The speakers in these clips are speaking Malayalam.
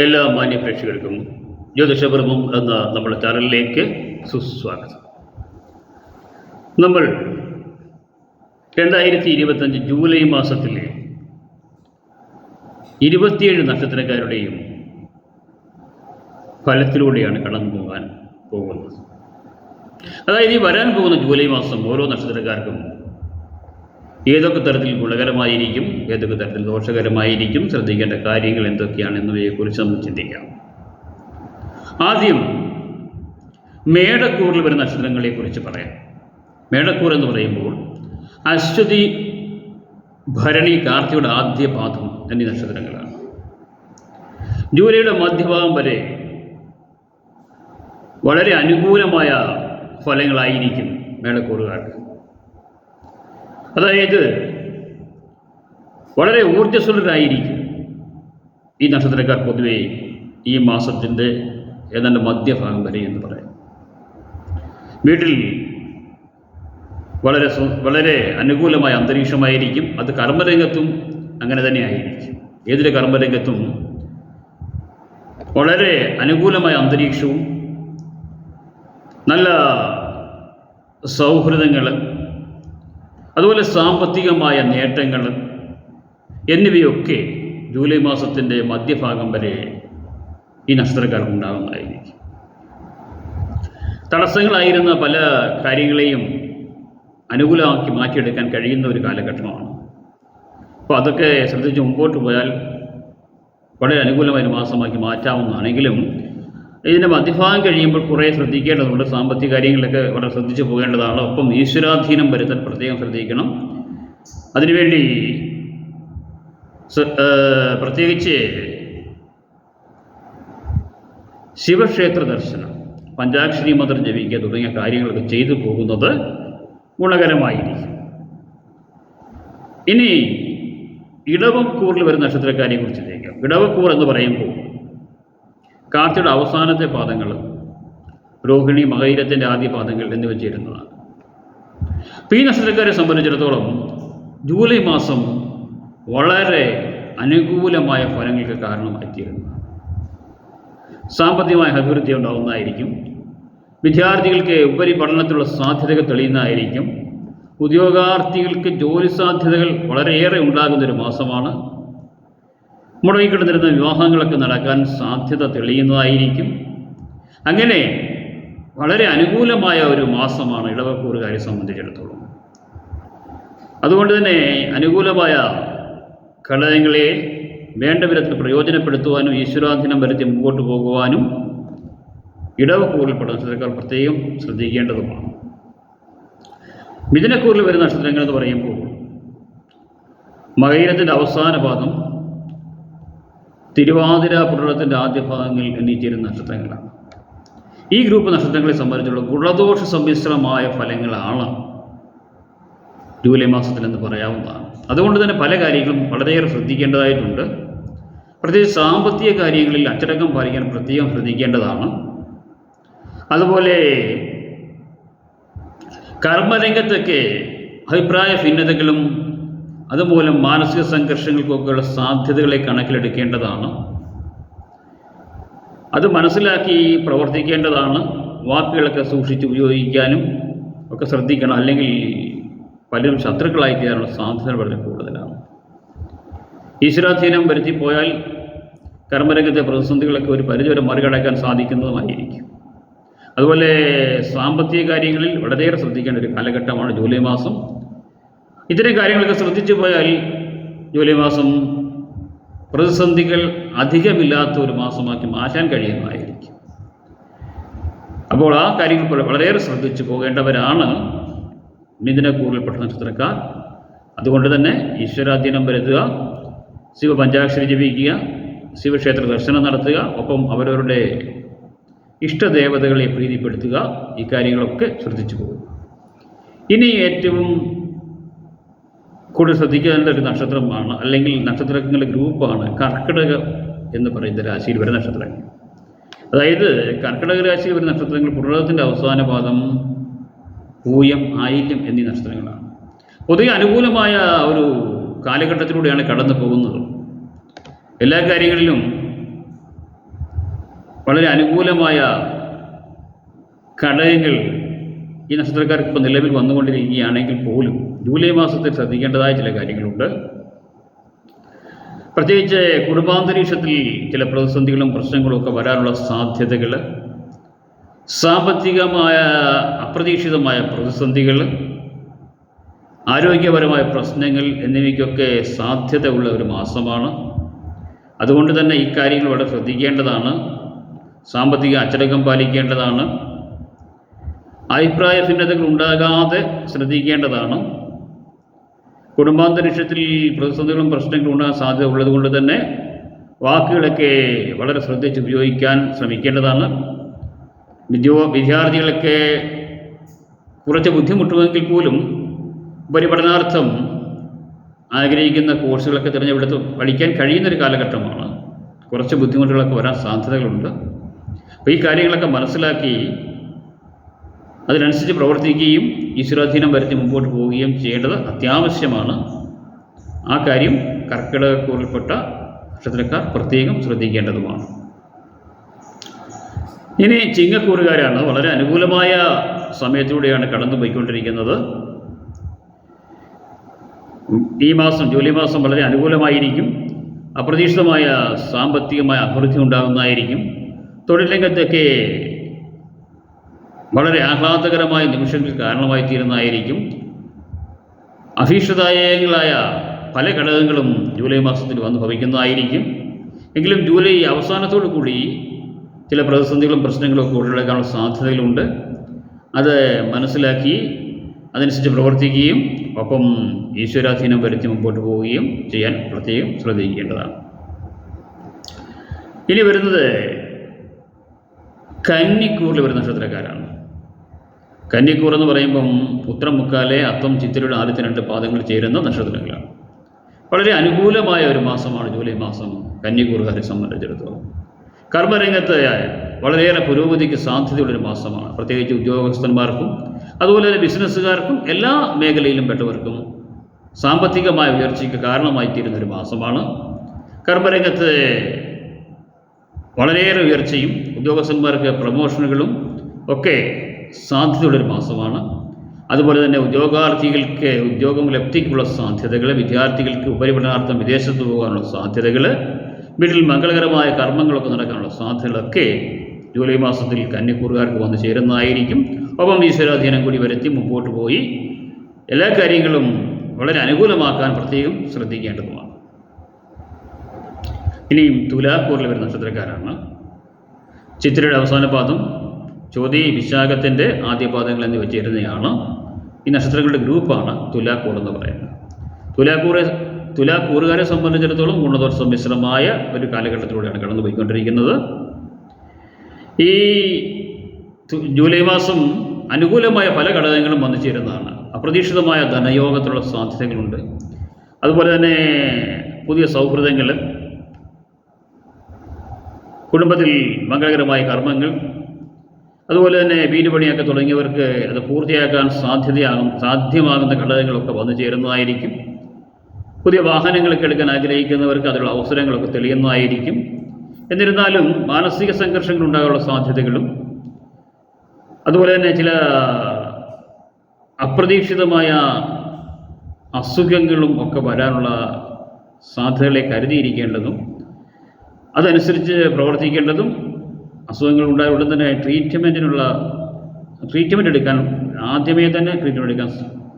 എല്ലാ മാന്യ പ്രേക്ഷകർക്കും ജ്യോതിഷപർമ്മം എന്ന നമ്മുടെ ചാനലിലേക്ക് സുസ്വാഗതം. നമ്മൾ രണ്ടായിരത്തി ഇരുപത്തഞ്ച് ജൂലൈ മാസത്തിലെ ഇരുപത്തിയേഴ് നക്ഷത്രക്കാരുടെയും ഫലത്തിലൂടെയാണ് കടന്നു പോകാൻ പോകുന്നത്. അതായത് ഈ വരാൻ പോകുന്ന ജൂലൈ മാസം ഓരോ നക്ഷത്രക്കാർക്കും ഏതൊക്കെ തരത്തിൽ ഗുണകരമായിരിക്കും ഏതൊക്കെ തരത്തിൽ ദോഷകരമായിരിക്കും ശ്രദ്ധിക്കേണ്ട കാര്യങ്ങൾ എന്തൊക്കെയാണ് എന്നിവയെക്കുറിച്ച് നമുക്ക് ചിന്തിക്കാം. ആദ്യം മേടക്കൂറിൽ വരുന്ന നക്ഷത്രങ്ങളെക്കുറിച്ച് പറയാം. മേടക്കൂർ എന്ന് പറയുമ്പോൾ അശ്വതി ഭരണി കാർത്തിയുടെ ആദ്യ പാദം എന്നീ നക്ഷത്രങ്ങളാണ്. ജൂലൈയുടെ മധ്യഭാഗം വരെ വളരെ അനുകൂലമായ ഫലങ്ങളായിരിക്കും മേടക്കൂറുകാർക്ക്. അതായത് വളരെ ഊർജസ്വലരായിരിക്കും ഈ നക്ഷത്രക്കാർ പൊതുവെ ഈ മാസത്തിന്റെ ഏതാണ്ട് മധ്യഭാഗം വരെ എന്ന് പറയാം. വീട്ടിൽ വളരെ വളരെ അനുകൂലമായ അന്തരീക്ഷമായിരിക്കും അത് കർമ്മരംഗത്തും അങ്ങനെ തന്നെ ആയിരിക്കും. ഏതൊരു കർമ്മരംഗത്തും വളരെ അനുകൂലമായ അന്തരീക്ഷവും നല്ല സൗഹൃദങ്ങൾ അതുപോലെ സാമ്പത്തികമായ നേട്ടങ്ങൾ എന്നിവയൊക്കെ ജൂലൈ മാസത്തിന്റെ മധ്യഭാഗം വരെ ഈ നക്ഷത്രക്കാർക്ക് ഉണ്ടാകുന്നതായിരിക്കും തടസ്സങ്ങളായിരുന്ന പല കാര്യങ്ങളെയും അനുകൂലമാക്കി മാറ്റിയെടുക്കാൻ കഴിയുന്ന ഒരു കാലഘട്ടമാണ്. അപ്പോൾ അതൊക്കെ ശ്രദ്ധിച്ച് മുമ്പോട്ട് പോയാൽ വളരെ അനുകൂലമായ മാസമാക്കി മാറ്റാവുന്നതാണെങ്കിലും ഇതിന്റെ മധ്യഭാഗം കഴിയുമ്പോൾ കുറേ ശ്രദ്ധിക്കേണ്ടതുണ്ട് സാമ്പത്തിക കാര്യങ്ങളിലൊക്കെ വളരെ ശ്രദ്ധിച്ചു പോകേണ്ടതാണ്. ഒപ്പം ഈശ്വരാധീനം വരുത്താൻ പ്രത്യേകം ശ്രദ്ധിക്കണം. അതിനുവേണ്ടി പ്രത്യേകിച്ച് ശിവക്ഷേത്ര ദർശനം പഞ്ചാക്ഷരി മന്ത്രം ജപിക്കുക തുടങ്ങിയ കാര്യങ്ങളൊക്കെ ചെയ്തു പോകുന്നത് ഗുണകരമായിരിക്കും. ഇനി ഇടവക്കൂറിൽ വരുന്ന നക്ഷത്രക്കാരെ കുറിച്ച് ചോദിക്കാം ഇടവക്കൂർ എന്ന് പറയുമ്പോൾ കാർത്തിയുടെ അവസാനത്തെ പാദങ്ങൾ രോഹിണി മകൈരത്തിന്റെ ആദ്യ പാദങ്ങൾ എന്നിവ ചേരുന്നതാണ്. പി നക്ഷത്രക്കാരെ സംബന്ധിച്ചിടത്തോളം ജൂലൈ മാസം വളരെ അനുകൂലമായ ഫലങ്ങൾക്ക് കാരണമായിത്തീരുന്നു. സാമ്പത്തികമായ അഭിവൃദ്ധി ഉണ്ടാകുന്നതായിരിക്കും വിദ്യാർത്ഥികൾക്ക് ഉപരിപഠനത്തിലുള്ള സാധ്യതകൾ തെളിയുന്നതായിരിക്കും. ഉദ്യോഗാർത്ഥികൾക്ക് ജോലി സാധ്യതകൾ വളരെയേറെ ഉണ്ടാകുന്നൊരു മാസമാണ്. മുടങ്ങിക്കിടന്നിരുന്ന വിവാഹങ്ങളൊക്കെ നടക്കാൻ സാധ്യത തെളിയുന്നതായിരിക്കും. അങ്ങനെ വളരെ അനുകൂലമായ ഒരു മാസമാണ് ഇടവക്കൂറുകാരെ സംബന്ധിച്ചിടത്തോളം. അതുകൊണ്ട് തന്നെ അനുകൂലമായ ഘടകങ്ങളെ വേണ്ട വിധത്തിൽ പ്രയോജനപ്പെടുത്തുവാനും ഈശ്വരാധീനം വരുത്തി മുമ്പോട്ട് പോകുവാനും ഇടവക്കൂറിൽപ്പെട്ട നക്ഷത്രക്കാർ പ്രത്യേകം ശ്രദ്ധിക്കേണ്ടതുമാണ്. മിഥുനക്കൂറിൽ വരുന്ന നക്ഷത്രങ്ങൾ എന്ന് പറയുമ്പോൾ മകയിരത്തിന്റെ അവസാന പാദം തിരുവാതിര പുരണത്തിന്റെ ആദ്യ ഭാഗങ്ങളിൽ എന്നീ ചേരുന്ന നക്ഷത്രങ്ങളാണ്. ഈ ഗ്രൂപ്പ് നക്ഷത്രങ്ങളെ സംബന്ധിച്ചുള്ള ഗുണദോഷ സമ്മിശ്രമായ ഫലങ്ങളാണ് ജൂലൈ മാസത്തിൽ എന്ന് പറയാവുന്നതാണ്. അതുകൊണ്ട് തന്നെ പല കാര്യങ്ങളും വളരെയേറെ ശ്രദ്ധിക്കേണ്ടതായിട്ടുണ്ട്. പ്രത്യേകിച്ച് സാമ്പത്തിക കാര്യങ്ങളിൽ അച്ചടക്കം പാലിക്കാൻ പ്രത്യേകം ശ്രദ്ധിക്കേണ്ടതാണ്. അതുപോലെ കർമ്മരംഗത്തൊക്കെ അഭിപ്രായ ഭിന്നതകളും അതുമൂലം മാനസിക സംഘർഷങ്ങൾക്കൊക്കെയുള്ള സാധ്യതകളെ കണക്കിലെടുക്കേണ്ടതാണ്. അത് മനസ്സിലാക്കി പ്രവർത്തിക്കേണ്ടതാണ്. വാക്കുകളൊക്കെ സൂക്ഷിച്ച് ഉപയോഗിക്കാനും ഒക്കെ ശ്രദ്ധിക്കണം. അല്ലെങ്കിൽ പലരും ശത്രുക്കളായി തീരാനുള്ള സാധ്യത വളരെ കൂടുതലാണ്. ഈശ്വരാധീനം വരുത്തി പോയാൽ കർമ്മരംഗത്തെ പ്രതിസന്ധികളൊക്കെ ഒരു പരിധിവരെ മറികടക്കാൻ സാധിക്കുന്നതുമായിരിക്കും. അതുപോലെ സാമ്പത്തിക കാര്യങ്ങളിൽ വളരെയേറെ ശ്രദ്ധിക്കേണ്ട ഒരു കാലഘട്ടമാണ് ജൂലൈ മാസം. ഇത്തരം കാര്യങ്ങളൊക്കെ ശ്രദ്ധിച്ചു പോയാൽ ജൂലൈ മാസം പ്രതിസന്ധികൾ അധികമില്ലാത്ത ഒരു മാസമാക്കി മാറ്റാൻ കഴിയുന്നതായിരിക്കും അപ്പോൾ ആ കാര്യങ്ങൾ വളരെയേറെ ശ്രദ്ധിച്ചു പോകേണ്ടവരാണ് മിഥുനക്കൂറിൽപ്പെട്ട നക്ഷത്രക്കാർ അതുകൊണ്ട് തന്നെ ഈശ്വരാധീനം വരുത്തുക ശിവപഞ്ചാക്ഷരി ജപിക്കുക ശിവക്ഷേത്ര ദർശനം നടത്തുക ഒപ്പം അവരവരുടെ ഇഷ്ടദേവതകളെ പ്രീതിപ്പെടുത്തുക ഈ കാര്യങ്ങളൊക്കെ ശ്രദ്ധിച്ചു പോകും ഇനി ഏറ്റവും കൂടുതൽ ശ്രദ്ധിക്കേണ്ട ഒരു നക്ഷത്രമാണ് അല്ലെങ്കിൽ നക്ഷത്രങ്ങളുടെ ഗ്രൂപ്പാണ് കർക്കിടക എന്ന് പറയുന്ന രാശിയിൽ വരുന്ന നക്ഷത്രങ്ങൾ. അതായത് കർക്കിടക രാശിയിൽ വരുന്ന നക്ഷത്രങ്ങൾ പുറത്തിന്റെ അവസാന പാദം പൂയം ആയില്യം എന്നീ നക്ഷത്രങ്ങളാണ്. പൊതുവെ അനുകൂലമായ ഒരു കാലഘട്ടത്തിലൂടെയാണ് കടന്നു പോകുന്നത്. എല്ലാ കാര്യങ്ങളിലും വളരെ അനുകൂലമായ ഘടകങ്ങൾ ഈ നക്ഷത്രക്കാർക്ക് ഇപ്പോൾ നിലവിൽ വന്നുകൊണ്ടിരിക്കുകയാണെങ്കിൽ പോലും ജൂലൈ മാസത്തിൽ ശ്രദ്ധിക്കേണ്ടതായ ചില കാര്യങ്ങളുണ്ട്. പ്രത്യേകിച്ച് കുടുംബാന്തരീക്ഷത്തിൽ ചില പ്രതിസന്ധികളും പ്രശ്നങ്ങളും ഒക്കെ വരാനുള്ള സാധ്യതകൾ സാമ്പത്തികമായ അപ്രതീക്ഷിതമായ പ്രതിസന്ധികൾ ആരോഗ്യപരമായ പ്രശ്നങ്ങൾ എന്നിവയ്ക്കൊക്കെ സാധ്യത ഉള്ള ഒരു മാസമാണ്. അതുകൊണ്ട് തന്നെ ഇക്കാര്യങ്ങൾ വളരെ ശ്രദ്ധിക്കേണ്ടതാണ്. സാമ്പത്തിക അച്ചടക്കം പാലിക്കേണ്ടതാണ്. അഭിപ്രായ ഭിന്നതകൾ ഉണ്ടാകാതെ ശ്രദ്ധിക്കേണ്ടതാണ്. കുടുംബാന്തരീക്ഷത്തിൽ പ്രതിസന്ധികളും പ്രശ്നങ്ങളും ഉണ്ടാകാൻ സാധ്യത ഉള്ളതുകൊണ്ട് തന്നെ വാക്കുകളൊക്കെ വളരെ ശ്രദ്ധിച്ച് ഉപയോഗിക്കാൻ ശ്രമിക്കേണ്ടതാണ്. വിദ്യോ വിദ്യാർത്ഥികളൊക്കെ കുറച്ച് ബുദ്ധിമുട്ടുമെങ്കിൽ പോലും ഉപരിപഠനാർത്ഥം ആഗ്രഹിക്കുന്ന കോഴ്സുകളൊക്കെ തിരഞ്ഞെടുത്ത് പഠിക്കാൻ കഴിയുന്നൊരു കാലഘട്ടമാണ്. കുറച്ച് ബുദ്ധിമുട്ടുകളൊക്കെ വരാൻ സാധ്യതകളുണ്ട്. അപ്പോൾ ഈ കാര്യങ്ങളൊക്കെ മനസ്സിലാക്കി അതിനനുസരിച്ച് പ്രവർത്തിക്കുകയും ഈശ്വരാധീനം വരുത്തി മുമ്പോട്ട് പോവുകയും ചെയ്യേണ്ടത് അത്യാവശ്യമാണ്. ആ കാര്യം കർക്കിടകക്കൂറിൽപ്പെട്ട നക്ഷത്രക്കാർ പ്രത്യേകം ശ്രദ്ധിക്കേണ്ടതുമാണ്. ഇനി ചിങ്ങക്കൂറുകാരാണ്. വളരെ അനുകൂലമായ സമയത്തിലൂടെയാണ് കടന്നു പോയിക്കൊണ്ടിരിക്കുന്നത്. ഈ മാസം ജൂലൈ മാസം വളരെ അനുകൂലമായിരിക്കും. അപ്രതീക്ഷിതമായ സാമ്പത്തികമായ അഭിവൃദ്ധി ഉണ്ടാകുന്നതായിരിക്കും. തൊഴിൽ രംഗത്തൊക്കെ വളരെ ആഹ്ലാദകരമായ നിമിഷങ്ങൾക്ക് കാരണമായി തീരുന്നതായിരിക്കും അഭീഷ്ടദായകങ്ങളായ പല ഘടകങ്ങളും ജൂലൈ മാസത്തിൽ വന്ന് ഭവിക്കുന്നതായിരിക്കും. എങ്കിലും ജൂലൈ അവസാനത്തോടു കൂടി ചില പ്രതിസന്ധികളും പ്രശ്നങ്ങളും ഒക്കെ ഉടലെടുക്കാനുള്ള സാധ്യതകളുണ്ട്. അത് മനസ്സിലാക്കി അതനുസരിച്ച് പ്രവർത്തിക്കുകയും ഒപ്പം ഈശ്വരാധീനം വരുത്തി മുമ്പോട്ട് പോവുകയും ചെയ്യാൻ പ്രത്യേകം ശ്രദ്ധിക്കേണ്ടതാണ്. ഇനി വരുന്നത് കന്നിക്കൂറിൽ വരുന്ന നക്ഷത്രക്കാരാണ്. കന്നിക്കൂർ എന്ന് പറയുമ്പം പുത്രം മുക്കാലെ അത്തം ചിത്തിരയുടെ ആദ്യത്തെ രണ്ട് പാദങ്ങൾ ചേരുന്ന നക്ഷത്രങ്ങളാണ്. വളരെ അനുകൂലമായ ഒരു മാസമാണ് ജൂലൈ മാസം കന്നിക്കൂറുകാരെ സംബന്ധിച്ചിടത്തോളം. കർമ്മരംഗത്ത് വളരെയേറെ പുരോഗതിക്ക് സാധ്യതയുള്ളൊരു മാസമാണ്. പ്രത്യേകിച്ച് ഉദ്യോഗസ്ഥന്മാർക്കും അതുപോലെ തന്നെ ബിസിനസ്സുകാർക്കും എല്ലാ മേഖലയിലും പെട്ടവർക്കും സാമ്പത്തികമായ ഉയർച്ചയ്ക്ക് കാരണമായി തീരുന്ന ഒരു മാസമാണ്. കർമ്മരംഗത്ത് വളരെയേറെ ഉയർച്ചയും ഉദ്യോഗസ്ഥന്മാർക്ക് പ്രമോഷനുകളും ഒക്കെ സാധ്യതയുള്ളൊരു മാസമാണ്. അതുപോലെ തന്നെ ഉദ്യോഗാർത്ഥികൾക്ക് ഉദ്യോഗം ലബ്ധിക്കുള്ള സാധ്യതകൾ വിദ്യാർത്ഥികൾക്ക് ഉപരിപഠനാർത്ഥം വിദേശത്ത് പോകാനുള്ള സാധ്യതകൾ വീട്ടിൽ മംഗളകരമായ കർമ്മങ്ങളൊക്കെ നടക്കാനുള്ള സാധ്യതകളൊക്കെ ജൂലൈ മാസത്തിൽ കന്നിക്കൂറുകാർക്ക് വന്നു ചേരുന്നതായിരിക്കും. ഒപ്പം ഈശ്വരാധീനം കൂടി വരുത്തി മുമ്പോട്ട് പോയി എല്ലാ കാര്യങ്ങളും വളരെ അനുകൂലമാക്കാൻ പ്രത്യേകം ശ്രദ്ധിക്കേണ്ടതുമാണ്. ഇനിയും തുലാക്കൂറിൽ വരുന്ന നക്ഷത്രക്കാരാണ്. ചിത്രയുടെ അവസാന പാദം ചോതി വിശാഖത്തിന്റെ ആദ്യ പാദങ്ങൾ എന്നിവ ചേരുന്നതാണ് ഈ നക്ഷത്രങ്ങളുടെ ഗ്രൂപ്പാണ് തുലാക്കൂർ എന്ന് പറയുന്നത്. തുലാക്കൂറെ തുലാക്കൂറുകാരെ സംബന്ധിച്ചിടത്തോളം ഗുണദോഷ മിശ്രമായ ഒരു കാലഘട്ടത്തിലൂടെയാണ് കടന്നു പോയിക്കൊണ്ടിരിക്കുന്നത് ഈ ജൂലൈ മാസം അനുകൂലമായ പല ഘടകങ്ങളും വന്നു ചേരുന്നതാണ് അപ്രതീക്ഷിതമായ ധനയോഗത്തിലുള്ള സാധ്യതകളുണ്ട്. അതുപോലെ തന്നെ പുതിയ സൗഹൃദങ്ങൾ കുടുംബത്തിൽ മംഗളകരമായ കർമ്മങ്ങൾ അതുപോലെ തന്നെ വീട് പണിയൊക്കെ തുടങ്ങിയവർക്ക് അത് പൂർത്തിയാക്കാൻ സാധ്യതയാകും സാധ്യമാകുന്ന ഘടകങ്ങളൊക്കെ വന്നു ചേരുന്നതായിരിക്കും. പുതിയ വാഹനങ്ങളൊക്കെ എടുക്കാൻ ആഗ്രഹിക്കുന്നവർക്ക് അതിനുള്ള അവസരങ്ങളൊക്കെ തെളിയുന്നതായിരിക്കും. എന്നിരുന്നാലും മാനസിക സംഘർഷങ്ങൾ ഉണ്ടാകാനുള്ള സാധ്യതകളും അതുപോലെ തന്നെ ചില അപ്രതീക്ഷിതമായ അസുഖങ്ങളും ഒക്കെ വരാനുള്ള സാധ്യതകളെ കരുതിയിരിക്കേണ്ടതും അതനുസരിച്ച് പ്രവർത്തിക്കേണ്ടതും അസുഖങ്ങൾ ഉണ്ടായ ഉടൻ തന്നെ ട്രീറ്റ്മെന്റിനുള്ള ട്രീറ്റ്മെന്റ് എടുക്കാൻ ആദ്യമേ തന്നെ ട്രീറ്റ്മെന്റ് എടുക്കാൻ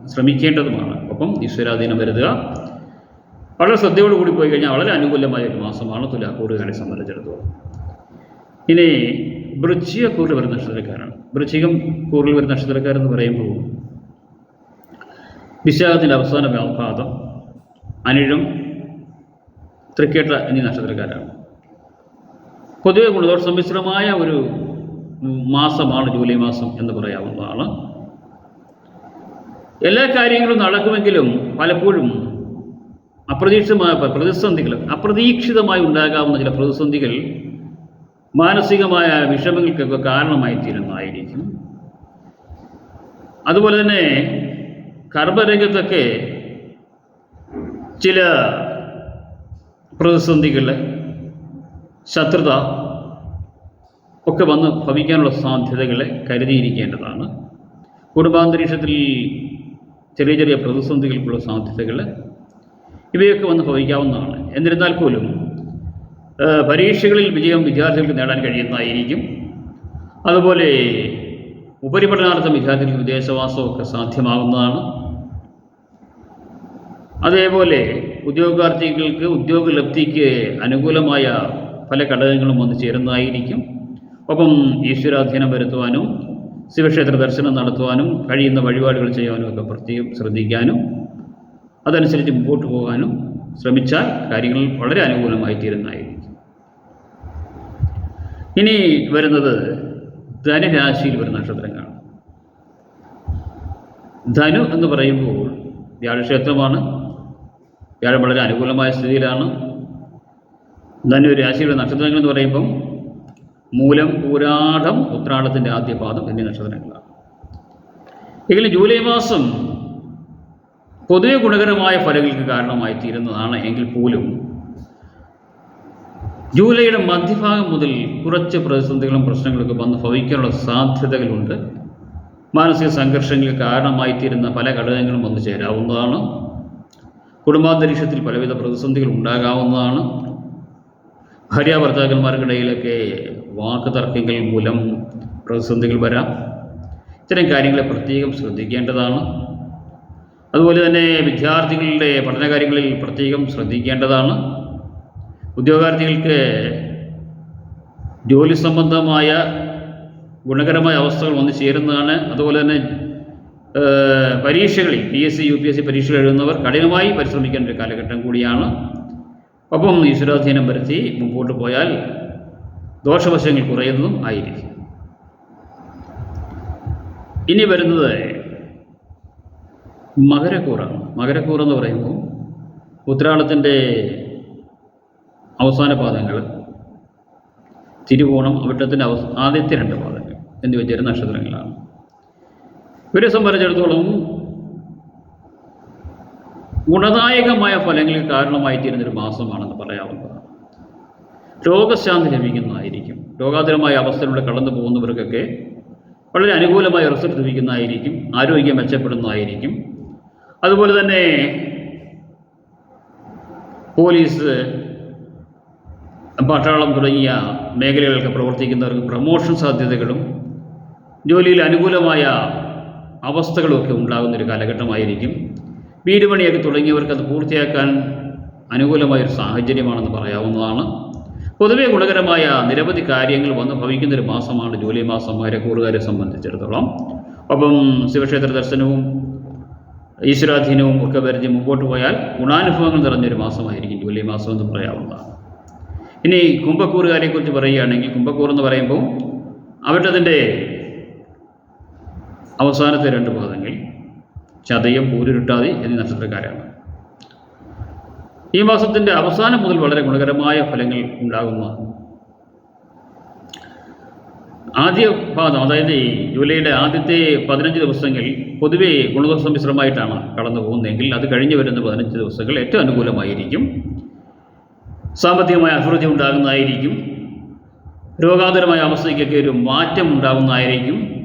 ശ്രമിക്കേണ്ടതുമാണ്. ഒപ്പം ഈശ്വരാധീനം വരുത്തുക. വളരെ ശ്രദ്ധയോട് കൂടി പോയി കഴിഞ്ഞാൽ വളരെ അനുകൂലമായ ഒരു മാസമാണ് തുലാക്കൂടുകാരെ സംബന്ധിച്ചിടത്തോളം. ഇനി വൃശ്ചിക കൂറിൽ വരുന്ന നക്ഷത്രക്കാരാണ്. വൃശ്ചികം കൂറിൽ വരുന്ന നക്ഷത്രക്കാരെന്ന് പറയുമ്പോൾ വിശാഖത്തിന്റെ അവസാന പാദം അനിഴം തൃക്കേട്ട എന്നീ നക്ഷത്രക്കാരാണ്. പൊതുവെ ഗുണദോഷ സമ്മിശ്രമായ ഒരു മാസമാണ് ജൂലൈ മാസം എന്ന് പറയാവുന്നതാണ്. എല്ലാ കാര്യങ്ങളും നടക്കുമെങ്കിലും പലപ്പോഴും അപ്രതീക്ഷിതമായ പ്രതിസന്ധികൾ അപ്രതീക്ഷിതമായി ഉണ്ടാകാവുന്ന ചില പ്രതിസന്ധികൾ മാനസികമായ വിഷമങ്ങൾക്കൊക്കെ കാരണമായി തീരുന്നതായിരിക്കും. അതുപോലെ തന്നെ കർമ്മരംഗത്തൊക്കെ ചില പ്രതിസന്ധികൾ ശത്രുത ഒക്കെ വന്ന് ഭവിക്കാനുള്ള സാധ്യതകളെ കരുതിയിരിക്കേണ്ടതാണ്. കുടുംബാന്തരീക്ഷത്തിൽ ചെറിയ ചെറിയ പ്രതിസന്ധികൾക്കുള്ള സാധ്യതകൾ ഇവയൊക്കെ വന്ന് ഭവിക്കാവുന്നതാണ്. എന്നിരുന്നാൽ പോലും പരീക്ഷകളിൽ വിജയം വിദ്യാർത്ഥികൾക്ക് നേടാൻ കഴിയുന്നതായിരിക്കും. അതുപോലെ ഉപരിപഠനാർത്ഥം വിദ്യാർത്ഥികൾക്ക് വിദേശവാസമൊക്കെ സാധ്യമാകുന്നതാണ്. അതേപോലെ ഉദ്യോഗാർത്ഥികൾക്ക് ഉദ്യോഗലബ്ധിക്ക് അനുകൂലമായ പല ഘടകങ്ങളും ഒന്ന് ചേരുന്നതായിരിക്കും. ഒപ്പം ഈശ്വരാധീനം വരുത്തുവാനും ശിവക്ഷേത്ര ദർശനം നടത്തുവാനും കഴിയുന്ന വഴിപാടുകൾ ചെയ്യാനും ഒക്കെ പ്രത്യേകം ശ്രദ്ധിക്കാനും അതനുസരിച്ച് മുമ്പോട്ട് പോകാനും ശ്രമിച്ചാൽ കാര്യങ്ങൾ വളരെ അനുകൂലമായി തീരുന്നതായിരിക്കും. ഇനി വരുന്നത് ധനുരാശിയിൽ വരുന്ന നക്ഷത്രങ്ങളാണ്. ധനു എന്ന് പറയുമ്പോൾ വ്യാഴക്ഷേത്രമാണ്. വ്യാഴം വളരെ അനുകൂലമായ സ്ഥിതിയിലാണ്. ധനു രാശിയുടെ നക്ഷത്രങ്ങൾ എന്ന് പറയുമ്പം മൂലം പൂരാടം ഉത്രാടത്തിന്റെ ആദ്യ പാദം എന്നീ നക്ഷത്രങ്ങളാണ്. എങ്കിലും ജൂലൈ മാസം പൊതുവെ ഗുണകരമായ ഫലങ്ങൾക്ക് കാരണമായി തീരുന്നതാണ്. എങ്കിൽ പോലും ജൂലൈയുടെ മധ്യഭാഗം മുതൽ കുറച്ച് പ്രതിസന്ധികളും പ്രശ്നങ്ങളൊക്കെ വന്ന് ഭവിക്കാനുള്ള സാധ്യതകളുണ്ട്. മാനസിക സംഘർഷങ്ങൾക്ക് കാരണമായി തീരുന്ന പല ഘടകങ്ങളും വന്നു ചേരാവുന്നതാണ്. കുടുംബാന്തരീക്ഷത്തിൽ പലവിധ പ്രതിസന്ധികൾ ഉണ്ടാകാവുന്നതാണ്. ഭാര്യ ഭർത്താക്കന്മാർക്കിടയിലൊക്കെ വാക്ക് തർക്കങ്ങൾ മൂലം പ്രതിസന്ധികൾ വരാം. ഇത്തരം കാര്യങ്ങളെ പ്രത്യേകം ശ്രദ്ധിക്കേണ്ടതാണ്. അതുപോലെ തന്നെ വിദ്യാർത്ഥികളുടെ പഠനകാര്യങ്ങളിൽ പ്രത്യേകം ശ്രദ്ധിക്കേണ്ടതാണ്. ഉദ്യോഗാർത്ഥികൾക്ക് ജോലി സംബന്ധമായ ഗുണകരമായ അവസ്ഥകൾ വന്നു ചേരുന്നതാണ്. അതുപോലെ തന്നെ പരീക്ഷകളിൽ P S C U P S C പരീക്ഷകൾ എഴുതുന്നവർ കഠിനമായി പരിശ്രമിക്കേണ്ട ഒരു കാലഘട്ടം കൂടിയാണ്. ഒപ്പം ഈശ്വരാധീനം വരുത്തി മുമ്പോട്ട് പോയാൽ ദോഷവശങ്ങൾ കുറയുന്നതും ആയിരിക്കും. ഇനി വരുന്നത് മകരക്കൂറാണ്. മകരക്കൂർ എന്ന് പറയുമ്പോൾ ഉത്രാളത്തിന്റെ അവസാന പാദങ്ങൾ തിരുവോണം അവിട്ടത്തിന്റെ അവ ആദ്യത്തെ രണ്ട് പാദങ്ങൾ എന്നിവ ചേരുന്ന നക്ഷത്രങ്ങളാണ് ഇവരെ സംബന്ധിച്ചിടത്തോളം ഗുണദായകമായ ഫലങ്ങളിൽ കാരണമായി തീരുന്നൊരു മാസമാണെന്ന് പറയാവുന്നതാണ്. രോഗശാന്തി ലഭിക്കുന്നതായിരിക്കും. രോഗാതുരമായ അവസ്ഥയിലൂടെ കടന്നു പോകുന്നവർക്കൊക്കെ വളരെ അനുകൂലമായ റിസൾട്ട് ലഭിക്കുന്നതായിരിക്കും. ആരോഗ്യം മെച്ചപ്പെടുന്നതായിരിക്കും. അതുപോലെ തന്നെ പോലീസ് പട്ടാളം തുടങ്ങിയ മേഖലകളിലൊക്കെ പ്രവർത്തിക്കുന്നവർക്ക് പ്രമോഷൻ സാധ്യതകളും ജോലിയിൽ അനുകൂലമായ അവസ്ഥകളുമൊക്കെ ഉണ്ടാകുന്ന ഒരു കാലഘട്ടമായിരിക്കും. വീട് പണിയൊക്കെ തുടങ്ങിയവർക്ക് അത് പൂർത്തിയാക്കാൻ അനുകൂലമായൊരു സാഹചര്യമാണെന്ന് പറയാവുന്നതാണ്. പൊതുവെ ഗുണകരമായ നിരവധി കാര്യങ്ങൾ വന്ന് ഭവിക്കുന്നൊരു മാസമാണ് ജൂലൈ മാസം മകരക്കൂറുകാരെ സംബന്ധിച്ചിടത്തോളം. ഒപ്പം ശിവക്ഷേത്ര ദർശനവും ഈശ്വരാധീനവും ഒക്കെ വരഞ്ഞ് മുമ്പോട്ട് പോയാൽ ഗുണാനുഭവങ്ങൾ നിറഞ്ഞൊരു മാസമായിരിക്കും ജൂലൈ മാസം എന്ന് പറയാവുന്നതാണ്. ഇനി കുംഭക്കൂറുകാരെ കുറിച്ച് പറയുകയാണെങ്കിൽ കുംഭക്കൂർ എന്ന് പറയുമ്പോൾ അവരുടെ അവസാനത്തെ രണ്ട് പാദങ്ങൾ ചതയം പൂരുരുട്ടാതി എന്നീ നക്ഷത്രക്കാരാണ്. ഈ മാസത്തിന്റെ അവസാനം മുതൽ വളരെ ഗുണകരമായ ഫലങ്ങൾ ഉണ്ടാകുന്ന. ആദ്യ പാദം അതായത് ജൂലൈയുടെ ആദ്യത്തെ പതിനഞ്ച് ദിവസങ്ങൾ പൊതുവെ ഗുണദോഷ മിശ്രമായിട്ടാണ് കടന്നു പോകുന്നതെങ്കിൽ അത് കഴിഞ്ഞു വരുന്ന പതിനഞ്ച് ദിവസങ്ങൾ ഏറ്റവും അനുകൂലമായിരിക്കും. സാമ്പത്തികമായ അഭിവൃദ്ധി ഉണ്ടാകുന്നതായിരിക്കും. രോഗാതുരമായ അവസ്ഥയ്ക്കൊക്കെ ഒരു മാറ്റം ഉണ്ടാകുന്നതായിരിക്കും.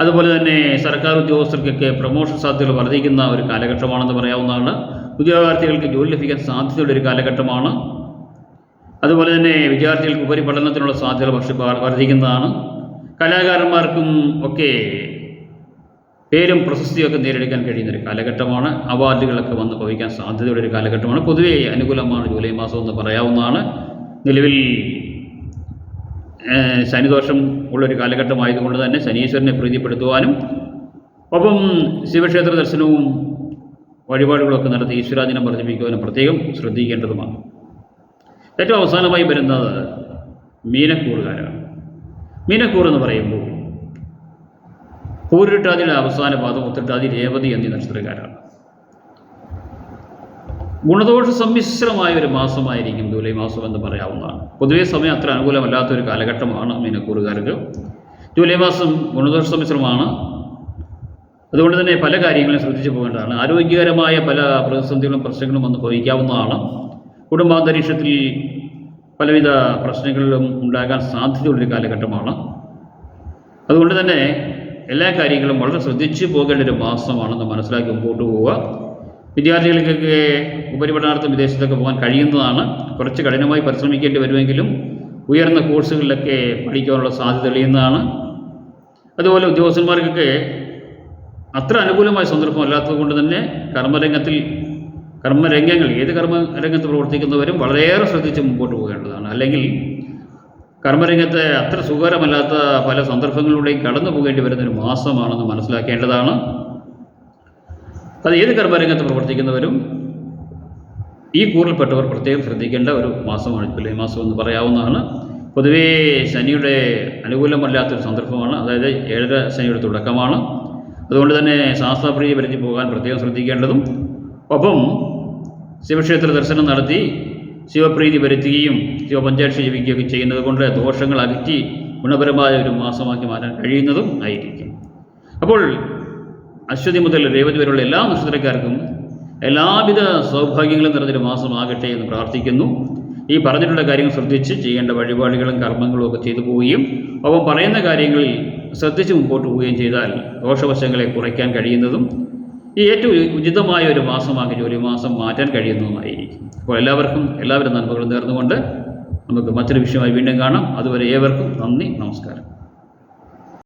അതുപോലെ തന്നെ സർക്കാർ ഉദ്യോഗസ്ഥർക്കൊക്കെ പ്രൊമോഷൻ സാധ്യതകൾ വർദ്ധിക്കുന്ന ഒരു കാലഘട്ടമാണെന്ന് പറയാവുന്നതാണ്. ഉദ്യോഗാർത്ഥികൾക്ക് ജോലി ലഭിക്കാൻ സാധ്യതയുള്ള ഒരു കാലഘട്ടമാണ്. അതുപോലെ തന്നെ വിദ്യാർത്ഥികൾക്ക് ഉപരിപഠനത്തിനുള്ള സാധ്യതകൾ വർഷ വർദ്ധിക്കുന്നതാണ്. കലാകാരന്മാർക്കും ഒക്കെ പേരും പ്രശസ്തിയൊക്കെ നേടിയെടുക്കാൻ കഴിയുന്ന ഒരു കാലഘട്ടമാണ്. അവാർഡുകളൊക്കെ വന്ന് ഭവിക്കാൻ സാധ്യതയുള്ള ഒരു കാലഘട്ടമാണ്. പൊതുവേ അനുകൂലമാണ് ജൂലൈ മാസം എന്ന് പറയാവുന്നതാണ്. നിലവിൽ ശനിദോഷം ഉള്ളൊരു കാലഘട്ടമായതുകൊണ്ട് തന്നെ ശനീശ്വരനെ പ്രീതിപ്പെടുത്തുവാനും ഒപ്പം ശിവക്ഷേത്ര ദർശനവും വഴിപാടുകളൊക്കെ നടത്തി ഈശ്വരാധീനം വർദ്ധിപ്പിക്കുവാനും പ്രത്യേകം ശ്രദ്ധിക്കേണ്ടതുമാണ്. ഏറ്റവും അവസാനമായി വരുന്നത് മീനക്കൂറുകാരാണ്. മീനക്കൂർ എന്ന് പറയുമ്പോൾ പൂരിട്ടാതിയുടെ അവസാന പാദം ഉത്തിട്ടാതി രേവതി എന്നീ നക്ഷത്രക്കാരാണ്. ഗുണദോഷ സമ്മിശ്രമായ ഒരു മാസമായിരിക്കും ജൂലൈ മാസം എന്ന് പറയാവുന്നതാണ്. പൊതുവേ സമയം അത്ര അനുകൂലമല്ലാത്ത ഒരു കാലഘട്ടമാണ് മീനക്കൂറുകാർക്ക്. ജൂലൈ മാസം ഗുണദോഷ സമ്മിശ്രമാണ് അതുകൊണ്ട് തന്നെ പല കാര്യങ്ങളും ശ്രദ്ധിച്ചു പോകേണ്ടതാണ്. ആരോഗ്യകരമായ പല പ്രതിസന്ധികളും പ്രശ്നങ്ങളും വന്ന് ഭവിക്കാവുന്നതാണ്. കുടുംബാന്തരീക്ഷത്തിൽ പലവിധ പ്രശ്നങ്ങളിലും ഉണ്ടാകാൻ സാധ്യതയുള്ളൊരു കാലഘട്ടമാണ്. അതുകൊണ്ട് തന്നെ എല്ലാ കാര്യങ്ങളും വളരെ ശ്രദ്ധിച്ചു പോകേണ്ട ഒരു മാസമാണെന്ന് മനസ്സിലാക്കി മുമ്പോട്ട് പോവുക. വിദ്യാർത്ഥികൾക്കൊക്കെ ഉപരിപഠനാർത്ഥം വിദേശത്തൊക്കെ പോകാൻ കഴിയുന്നതാണ്. കുറച്ച് കഠിനമായി പരിശ്രമിക്കേണ്ടി വരുമെങ്കിലും ഉയർന്ന കോഴ്സുകളിലൊക്കെ പഠിക്കാനുള്ള സാധ്യത തെളിയുന്നതാണ്. അതുപോലെ ഉദ്യോഗസ്ഥന്മാർക്കൊക്കെ അത്ര അനുകൂലമായ സന്ദർഭമല്ലാത്തത് കൊണ്ട് തന്നെ കർമ്മരംഗത്തിൽ കർമ്മരംഗങ്ങൾ ഏത് കർമ്മരംഗത്ത് പ്രവർത്തിക്കുന്നവരും വളരെയേറെ ശ്രദ്ധിച്ച് മുമ്പോട്ട് പോകേണ്ടതാണ്. അല്ലെങ്കിൽ കർമ്മരംഗത്തെ അത്ര സുഖകരമല്ലാത്ത പല സന്ദർഭങ്ങളിലൂടെയും കടന്നു പോകേണ്ടി വരുന്ന ഒരു മാസമാണെന്ന് മനസ്സിലാക്കേണ്ടതാണ്. അത് ഏത് കർമ്മരംഗത്ത് പ്രവർത്തിക്കുന്നവരും ഈ കൂറിൽപ്പെട്ടവർ പ്രത്യേകം ശ്രദ്ധിക്കേണ്ട ഒരു മാസമാണ് ജൂലൈ മാസം എന്ന് പറയാവുന്നതാണ്. പൊതുവേ ശനിയുടെ അനുകൂലമല്ലാത്തൊരു സന്ദർഭമാണ് അതായത് ഏഴര ശനിയുടെ തുടക്കമാണ്. അതുകൊണ്ട് തന്നെ ശാസ്ത്രപ്രീതി വരുത്തി പോകാൻ പ്രത്യേകം ശ്രദ്ധിക്കേണ്ടതും. ഒപ്പം ശിവക്ഷേത്ര ദർശനം നടത്തി ശിവപ്രീതി വരുത്തുകയും ശിവപഞ്ചാക്ഷി ജപിക്കുകയൊക്കെ ചെയ്യുന്നത് കൊണ്ട് ദോഷങ്ങൾ അകറ്റി ഗുണപരമായ ഒരു മാസമാക്കി മാറ്റാൻ കഴിയുന്നതും ആയിരിക്കും. അപ്പോൾ അശ്വതി മുതൽ രേവതി വരെയുള്ള എല്ലാ നക്ഷത്രക്കാർക്കും എല്ലാവിധ സൗഭാഗ്യങ്ങളും നിറഞ്ഞൊരു മാസമാകട്ടെ എന്ന് പ്രാർത്ഥിക്കുന്നു. ഈ പറഞ്ഞിട്ടുള്ള കാര്യങ്ങൾ ശ്രദ്ധിച്ച് ചെയ്യേണ്ട വഴിപാടുകളും കർമ്മങ്ങളും ഒക്കെ ചെയ്തു പോവുകയും ഒപ്പം പറയുന്ന കാര്യങ്ങളിൽ ശ്രദ്ധിച്ച് മുമ്പോട്ട് പോവുകയും ചെയ്താൽ ദോഷവശങ്ങളെ കുറയ്ക്കാൻ കഴിയുന്നതും ഈ ഏറ്റവും ഉചിതമായ ഒരു മാസമാക്കി ഒരു മാസം മാറ്റാൻ കഴിയുന്നതുമായിരിക്കും. അപ്പോൾ എല്ലാവർക്കും എല്ലാവരും നന്മകളും നേർന്നുകൊണ്ട് നമുക്ക് മറ്റൊരു വിഷയമായി വീണ്ടും കാണാം. അതുവരെ ഏവർക്കും നന്ദി നമസ്കാരം.